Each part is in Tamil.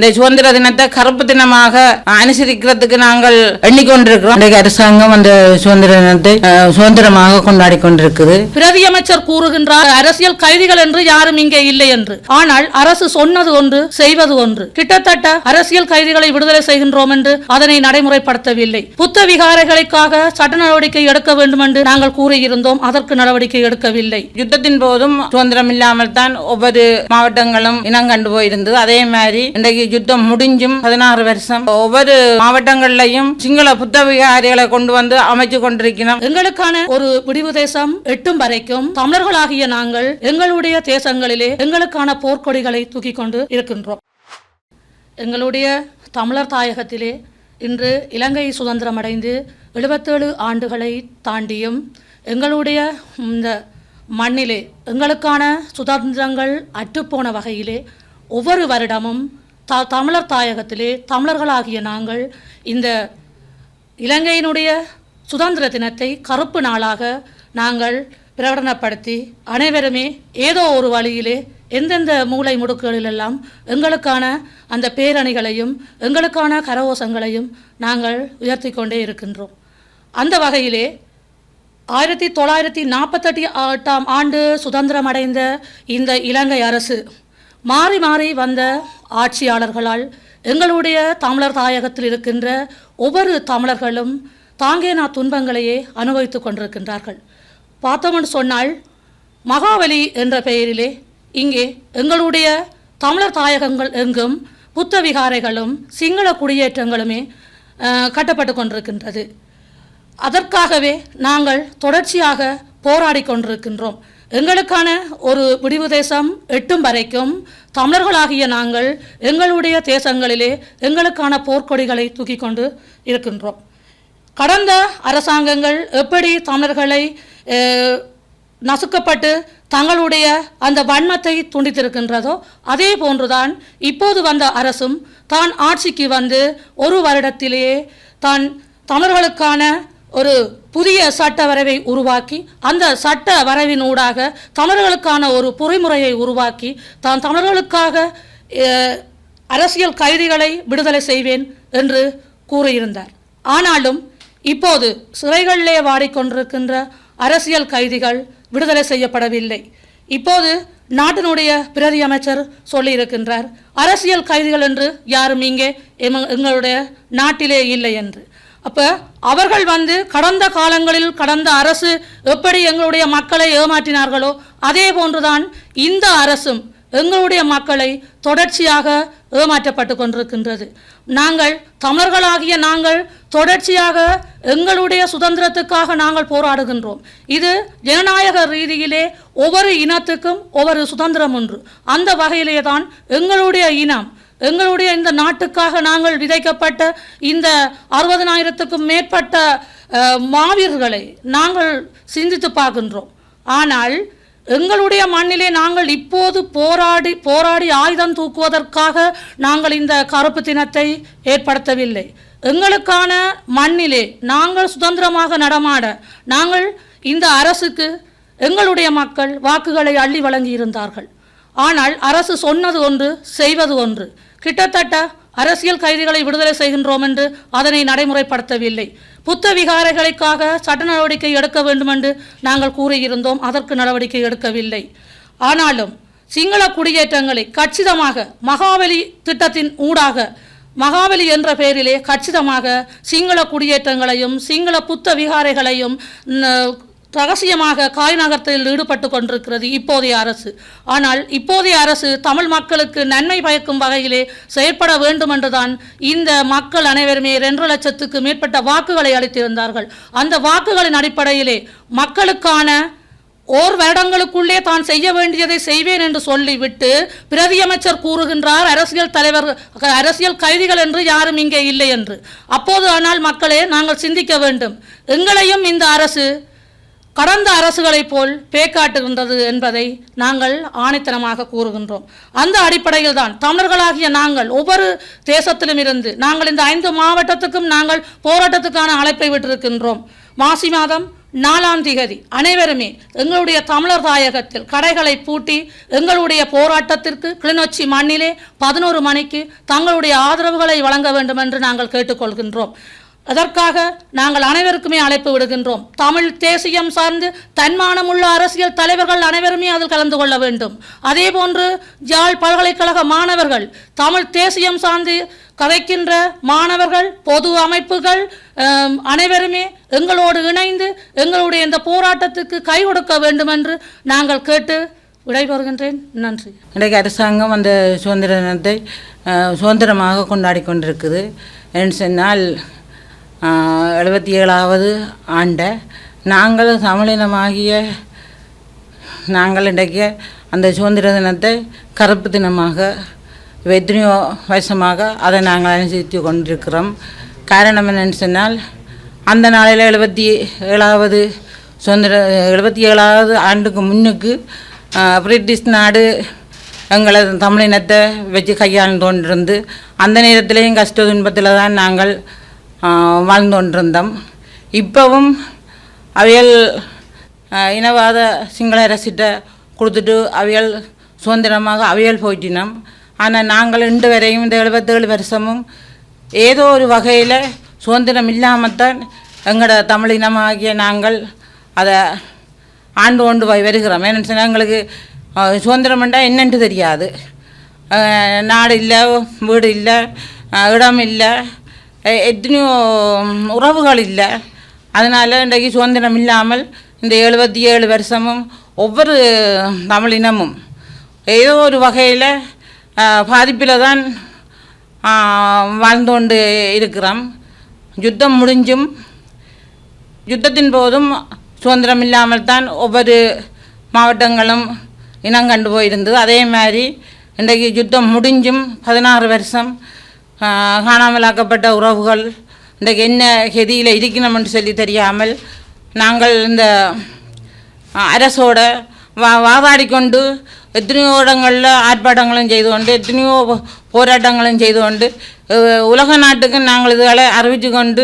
இந்த சுதந்திர தினத்தை கருப்பு தினமாக அனுசரிக்கிறதுக்கு நாங்கள் எண்ணிக்கொண்டிருக்கிறோம். இன்றைக்கு அரசாங்கம் அந்த சுதந்திர தினத்தை சுதந்திரமாக கொண்டாடி கொண்டிருக்குது. பிரதி அமைச்சர் கூறுகின்றார் அரசியல் கைதிகள் என்று யாரும் இங்கே இல்லை என்று. ஆனால் அரசு சொன்னது ஒன்று செய்வது ஒன்று. கிட்டத்தட்ட அரசியல் கைதிகளை விடுதலை செய்கின்றோம் என்று அதனை நடைமுறைப்படுத்தவில்லை. புத்த விகாரைகளுக்காக சட்ட நடவடிக்கை எடுக்க வேண்டும் என்று நாங்கள் கூறியிருந்தோம். அதற்கு நடவடிக்கை எடுக்கவில்லை. யுத்தத்தின் போதும் சுதந்திரம் இல்லாமல் தான் ஒவ்வொரு மாவட்டங்களும் இனங்கண்டு போயிருந்தது. அதே மாதிரி இன்றைக்கு யுத்தம் முடிஞ்சும் பதினாறு வருஷம். ஒவ்வொரு மாவட்டங்கள்லையும் சிங்கள புத்த விகாரிகளை கொண்டு வந்து அமைச்சு கொண்டிருக்கிறோம். எங்களுக்கான ஒரு முடிவு தேசம் எட்டும் வரைக்கும் தமிழர்களாகிய நாங்கள் எங்களுடைய தேசங்களிலே எங்களுக்கான போர்க்கொடிகளை தூக்கி கொண்டு இருக்கின்றோம். எங்களுடைய தமிழர் தாயகத்திலே இன்று இலங்கை சுதந்திரம் அடைந்து எழுபத்தேழு ஆண்டுகளை தாண்டியும் எங்களுடைய இந்த மண்ணிலே எங்களுக்கான சுதந்திரங்கள் அற்றுப்போன வகையிலே ஒவ்வொரு வருடமும் த தமிழர் தாயகத்திலே தமிழர்களாகிய நாங்கள் இந்த இலங்கையினுடைய சுதந்திர தினத்தை கருப்பு நாளாக நாங்கள் பிரகடனப்படுத்தி அனைவருமே ஏதோ ஒரு வழியிலே எந்தெந்த மூலை முடுக்குகளிலெல்லாம் எங்களுக்கான அந்த பேரணிகளையும் எங்களுக்கான கரகோசங்களையும் நாங்கள் உயர்த்தி கொண்டே இருக்கின்றோம். அந்த வகையிலே ஆயிரத்தி தொள்ளாயிரத்தி நாற்பத்தெட்டு எட்டாம் ஆண்டு சுதந்திரம் அடைந்த இந்த இலங்கை அரசு மாறி மாறி வந்த ஆட்சியாளர்களால் எங்களுடைய தமிழர் தாயகத்தில் இருக்கின்ற ஒவ்வொரு தமிழர்களும் தாங்கே நான் துன்பங்களையே அனுபவித்துக் கொண்டிருக்கின்றார்கள். பார்த்தோம்னு சொன்னால் மகாபலி என்ற பெயரிலே இங்கே எங்களுடைய தமிழர் தாயகங்கள் எங்கும் புத்த விகாரைகளும் சிங்கள குடியேற்றங்களுமே கட்டப்பட்டு கொண்டிருக்கின்றது. அதற்காகவே நாங்கள் தொடர்ச்சியாக போராடி கொண்டிருக்கின்றோம். எங்களுக்கான ஒரு விடிவு தேசம் எட்டும் வரைக்கும் தமிழர்களாகிய நாங்கள் எங்களுடைய தேசங்களிலே எங்களுக்கான போர்க்கொடிகளை தூக்கி கொண்டு இருக்கின்றோம். கடந்த அரசாங்கங்கள் எப்படி தமிழர்களை நசுக்கப்பட்டு தங்களுடைய அந்த வன்மத்தை துண்டித்திருக்கின்றதோ அதே போன்றுதான் இப்போது வந்த அரசும் தான் ஆட்சிக்கு வந்து ஒரு வருடத்திலேயே தான் தமிழர்களுக்கான ஒரு புதிய சட்ட வரைவை உருவாக்கி அந்த சட்ட வரைவினூடாக தமிழர்களுக்கான ஒரு பொறிமுறையை உருவாக்கி தான் தமிழர்களுக்காக அரசியல் கைதிகளை விடுதலை செய்வேன் என்று கூறியிருந்தார். ஆனாலும் இப்போது சிறைகளிலே வாடிக்கொண்டிருக்கின்ற அரசியல் கைதிகள் விடுதலை செய்யப்படவில்லை. இப்போது நாட்டினுடைய பிரதி அமைச்சர் சொல்லியிருக்கின்றார் அரசியல் கைதிகள் என்று யாரும் இங்கே எங்களுடைய நாட்டிலே இல்லை என்று. அப்போ அவர்கள் வந்து கடந்த காலங்களில் கடந்த அரசு எப்படி எங்களுடைய மக்களை ஏமாற்றினார்களோ அதே போன்றுதான் இந்த அரசும் எங்களுடைய மக்களை தொடர்ச்சியாக ஏமாற்றப்பட்டு கொண்டிருக்கின்றது. நாங்கள் தமிழர்களாகிய நாங்கள் தொடர்ச்சியாக எங்களுடைய சுதந்திரத்துக்காக நாங்கள் போராடுகின்றோம். இது ஜனநாயக ரீதியிலே ஒவ்வொரு இனத்துக்கும் ஒவ்வொரு சுதந்திரம் ஒன்று அந்த வகையிலே தான் எங்களுடைய இனம் எங்களுடைய இந்த நாட்டுக்காக நாங்கள் விதைக்கப்பட்ட இந்த அறுபதனாயிரத்துக்கும் மேற்பட்ட மாவீரர்களை நாங்கள் சிந்தித்து பார்க்கின்றோம். ஆனால் எங்களுடைய மண்ணிலே நாங்கள் இப்போது போராடி போராடி ஆயுதம் தூக்குவதற்காக நாங்கள் இந்த கருப்பு தினத்தை ஏற்படுத்தவில்லை. எங்களுக்கான மண்ணிலே நாங்கள் சுதந்திரமாக நடமாட நாங்கள் இந்த அரசுக்கு எங்களுடைய மக்கள் வாக்குகளை அள்ளி வழங்கி இருந்தார்கள் ஆனால் அரசு சொன்னது ஒன்று செய்வது ஒன்று. கிட்டத்தட்ட அரசியல் கைதிகளை விடுதலை செய்கின்றோம் என்று அதனை நடைமுறைப்படுத்தவில்லை. புத்த விகாரைகளுக்காக சட்ட நடவடிக்கை எடுக்க வேண்டும் என்று நாங்கள் கூறியிருந்தோம். அதற்கு நடவடிக்கை எடுக்கவில்லை. ஆனாலும் சிங்கள குடியேற்றங்களை கச்சிதமாக மகாபலி திட்டத்தின் ஊடாக மகாபலி என்ற பெயரிலே கச்சிதமாக சிங்கள குடியேற்றங்களையும் சிங்கள புத்த விகாரைகளையும் ரகசியமாக காய் நகர்த்தலில் ஈடுபட்டு கொண்டிருக்கிறது இப்போதைய அரசு. ஆனால் இப்போதைய அரசு தமிழ் மக்களுக்கு நன்மை பயக்கும் வகையிலே செயற்பட வேண்டும் என்றுதான் இந்த மக்கள் அனைவருமே இரண்டு லட்சத்துக்கு மேற்பட்ட வாக்குகளை அளித்திருந்தார்கள். அந்த வாக்குகளின் அடிப்படையிலே மக்களுக்கான ஓர் வருடங்களுக்குள்ளே தான் செய்ய வேண்டியதை செய்வேன் என்று சொல்லிவிட்டு பிரதியமைச்சர் கூறுகின்றார் அரசியல் தலைவர் அரசியல் கைதிகள் என்று யாரும் இங்கே இல்லை என்று. அப்போது ஆனால் மக்களே நாங்கள் சிந்திக்க வேண்டும். எங்களையும் இந்த அரசு கடந்த அரசுகளைப் போல் பேக்காட்டுகின்றது என்பதை நாங்கள் ஆணித்தனமாக கூறுகின்றோம். அந்த அடிப்படையில் தான் தமிழர்களாகிய நாங்கள் ஒவ்வொரு தேசத்திலும் இருந்து நாங்கள் இந்த ஐந்து மாவட்டத்துக்கும் நாங்கள் போராட்டத்துக்கான அழைப்பை விட்டிருக்கின்றோம். மாசி மாதம் நாலாம் திகதி அனைவருமே எங்களுடைய தமிழர் தாயகத்தில் கடைகளை பூட்டி எங்களுடைய போராட்டத்திற்கு கிளிநொச்சி மண்ணிலே பதினோரு மணிக்கு தங்களுடைய ஆதரவுகளை வழங்க வேண்டும் என்று நாங்கள் கேட்டுக்கொள்கின்றோம். அதற்காக நாங்கள் அனைவருக்குமே அழைப்பு விடுகின்றோம். தமிழ் தேசியம் சார்ந்து தன்மானமுள்ள அரசியல் தலைவர்கள் அனைவருமே அதில் கலந்து கொள்ள வேண்டும். அதே போன்று ஜாழ் பல்கலைக்கழக மாணவர்கள் தமிழ் தேசியம் சார்ந்து கதைக்கின்ற மாணவர்கள் பொது அமைப்புகள் அனைவருமே எங்களோடு இணைந்து எங்களுடைய இந்த போராட்டத்துக்கு கை கொடுக்க வேண்டும் என்று நாங்கள் கேட்டு விடைபெறுகின்றேன். நன்றி. இன்றைக்கு அரசாங்கம் அந்த சுதந்திர தினத்தை சுதந்திரமாக கொண்டாடி கொண்டிருக்குது. என்று சொன்னால் எழுபத்தி ஏழாவது ஆண்டை நாங்கள் தமிழினமாகிய நாங்கள் இன்றைக்கு அந்த சுதந்திர தினத்தை கருப்பு தினமாக எத்தனையோ வருஷமாக அதை நாங்கள் அனுசரித்து கொண்டிருக்கிறோம். காரணம் என்னன்னு சொன்னால் அந்த நாளில் எழுபத்தி ஏழாவது சுதந்திர எழுபத்தி ஏழாவது ஆண்டுக்கு முன்னுக்கு பிரிட்டிஷ் நாடு எங்களை தமிழினத்தை வச்சு கையாண்டு கொண்டிருந்து அந்த நேரத்திலேயும் கஷ்ட துன்பத்தில் தான் நாங்கள் வாழ்ந்து கொண்டிருந்தோம் இப்போவும் அவையல் இனவாத சிங்கள அரசிட்ட கொடுத்துட்டு அவையல் சுதந்திரமாக அவையல் போயிட்டினோம் ஆனால் நாங்கள் இன்று வரையும் இந்த எழுபத்தேழு வருஷமும் ஏதோ ஒரு வகையில் சுதந்திரம் இல்லாமத்தான் எங்களோட தமிழ் இனமாகிய நாங்கள் அதை ஆண்டு கொண்டு போய் வருகிறோம். ஏன்னு சொன்னால் எங்களுக்கு ஆஹ், சுதந்திரம் என்றால் என்னென்று தெரியாது. நாடு இல்லை வீடு இல்லை இடம் இல்லை எத்தனையோ உறவுகள் இல்லை அதனால் இன்றைக்கு சுதந்திரம் இல்லாமல் இந்த எழுபத்தி ஏழு வருஷமும் ஒவ்வொரு தமிழ் இனமும் ஏதோ ஒரு வகையில் பாதிப்பில் தான் வாழ்ந்து கொண்டு இருக்கிறோம். யுத்தம் முடிஞ்சும் யுத்தத்தின் போதும் சுதந்திரம் இல்லாமல் தான் ஒவ்வொரு மாவட்டங்களும் இனம் கண்டு போயிருந்தது. அதே மாதிரி இன்றைக்கு யுத்தம் முடிஞ்சும் பதினாறு வருஷம் காணாமலாக்கப்பட்ட உறவுகள் இந்த என்ன கெதியில் இருக்கணும்னு சொல்லி தெரியாமல் நாங்கள் இந்த அரசோட வா வாதாடி கொண்டு எத்தனையோ இடங்களில் ஆர்ப்பாட்டங்களும் செய்து கொண்டு எத்தனையோ போராட்டங்களும் செய்து கொண்டு உலக நாட்டுக்கு நாங்கள் இதுகளை அறிவித்து கொண்டு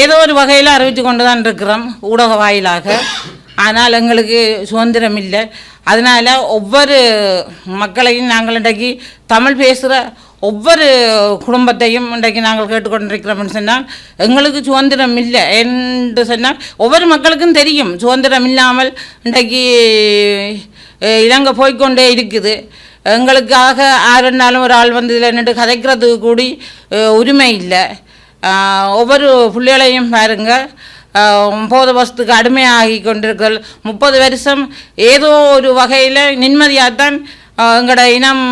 ஏதோ ஒரு வகையில் அறிவித்து கொண்டு தான் இருக்கிறோம் ஊடக வாயிலாக. ஆனால் எங்களுக்கு சுதந்திரம் இல்லை. அதனால் ஒவ்வொரு மக்களையும் நாங்கள் இன்றைக்கு தமிழ் பேசுகிற ஒவ்வொரு குடும்பத்தையும் இன்றைக்கு நாங்கள் கேட்டுக்கொண்டிருக்கிறோம்னு சொன்னால் எங்களுக்கு சுதந்திரம் இல்லை என்று சொன்னால் ஒவ்வொரு மக்களுக்கும் தெரியும். சுதந்திரம் இல்லாமல் இன்றைக்கு இலங்கை போய்க்கொண்டே இருக்குது. எங்களுக்காக ஆறுனாலும் ஒரு ஆள் வந்து இதில் நின்று கதைக்கிறது கூடி உரிமை இல்லை. ஒவ்வொரு பிள்ளைகளையும் பாருங்கள் போத வசத்துக்கு அடிமையாகி கொண்டிருக்கள். முப்பது வருஷம் ஏதோ ஒரு வகையில் நிம்மதியாகத்தான் எங்களோட இனம்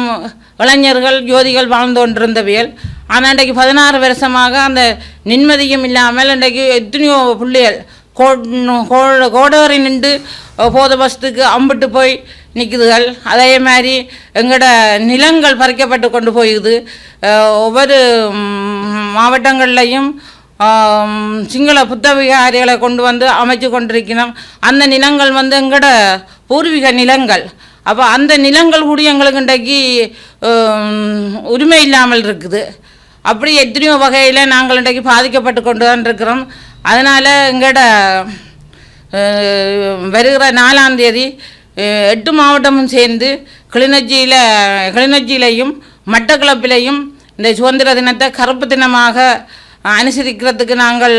இளைஞர்கள் ஜோதிகள் வாழ்ந்து கொண்டிருந்தவியல். ஆனால் இன்றைக்கு பதினாறு வருஷமாக அந்த நிம்மதியும் இல்லாமல் இன்றைக்கு எத்தனையோ பிள்ளைகள் கோ கோடோரி நின்று போத வசத்துக்கு அம்பிட்டு போய் நிற்குதுகள் அதே மாதிரி எங்களோட நிலங்கள் பறிக்கப்பட்டு கொண்டு போயிடுது. ஒவ்வொரு மாவட்டங்கள்லையும் சிங்கள புத்தவிகாரிகளை கொண்டு வந்து அமைச்சு கொண்டிருக்கிறோம். அந்த நிலங்கள் வந்து எங்களோட பூர்வீக நிலங்கள். அப்போ அந்த நிலங்கள் கூட எங்களுக்கு இன்றைக்கு உரிமை இல்லாமல் இருக்குது. அப்படி எத்தனையோ வகையில் நாங்கள் இன்றைக்கு பாதிக்கப்பட்டு கொண்டு தான் இருக்கிறோம். அதனால் எங்களோட வருகிற நாலாம் தேதி எட்டு மாவட்டமும் சேர்ந்து கிளிநொச்சியில் கிளிநொச்சியிலையும் மட்டக்களப்பிலையும் இந்த சுதந்திர தினத்தை கருப்பு தினமாக அனுசரிக்கிறதுக்கு நாங்கள்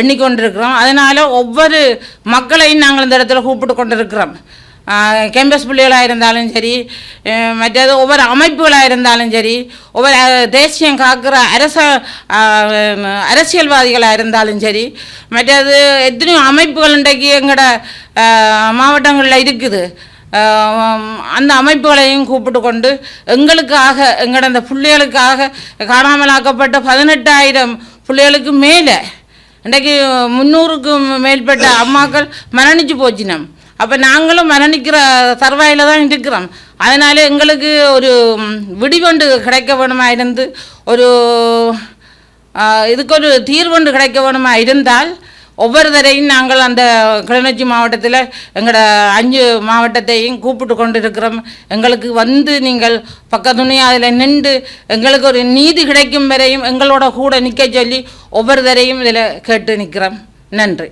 எண்ணிக்கொண்டிருக்கிறோம். அதனால் ஒவ்வொரு மக்களையும் நாங்கள் இந்த இடத்துல கூப்பிட்டு கொண்டிருக்கிறோம். கேம்பஸ் பிள்ளைகளாக இருந்தாலும் சரி மற்றது ஒவ்வொரு அமைப்புகளாக இருந்தாலும் சரி ஒவ்வொரு தேசியம் காக்கிற அரச அரசியல்வாதிகளாக இருந்தாலும் சரி மற்றது எத்தனையோ அமைப்புகள் இன்றைக்கு எங்களோட மாவட்டங்களில் இருக்குது. அந்த அமைப்புகளையும் கூப்பிட்டு கொண்டு எங்களுக்காக எங்களோட அந்த பிள்ளைகளுக்காக காணாமலாக்கப்பட்ட பதினெட்டாயிரம் பிள்ளைகளுக்கு மேலே இன்றைக்கு முந்நூறுக்கும் மேற்பட்ட அம்மாக்கள் மரணிச்சு போச்சினம் அப்போ நாங்களும் மரணிக்கிற சர்வாயில் தான் இருக்கிறோம். அதனால் எங்களுக்கு ஒரு விடிவண்டு கிடைக்க வேணுமா இருந்து ஒரு இதுக்கு ஒரு தீர்வொன்று கிடைக்க வேணுமா இருந்தால் ஒவ்வொரு தரையும் நாங்கள் அந்த கிளிநொச்சி மாவட்டத்தில் எங்களோட அஞ்சு மாவட்டத்தையும் கூப்பிட்டு கொண்டு இருக்கிறோம் எங்களுக்கு வந்து நீங்கள் பக்கத்துணையாக அதில் நின்று எங்களுக்கு ஒரு நீதி கிடைக்கும் வரையும் எங்களோட கூட நிற்க சொல்லி ஒவ்வொரு தரையும் இதில் கேட்டு நிற்கிறோம் நன்றி.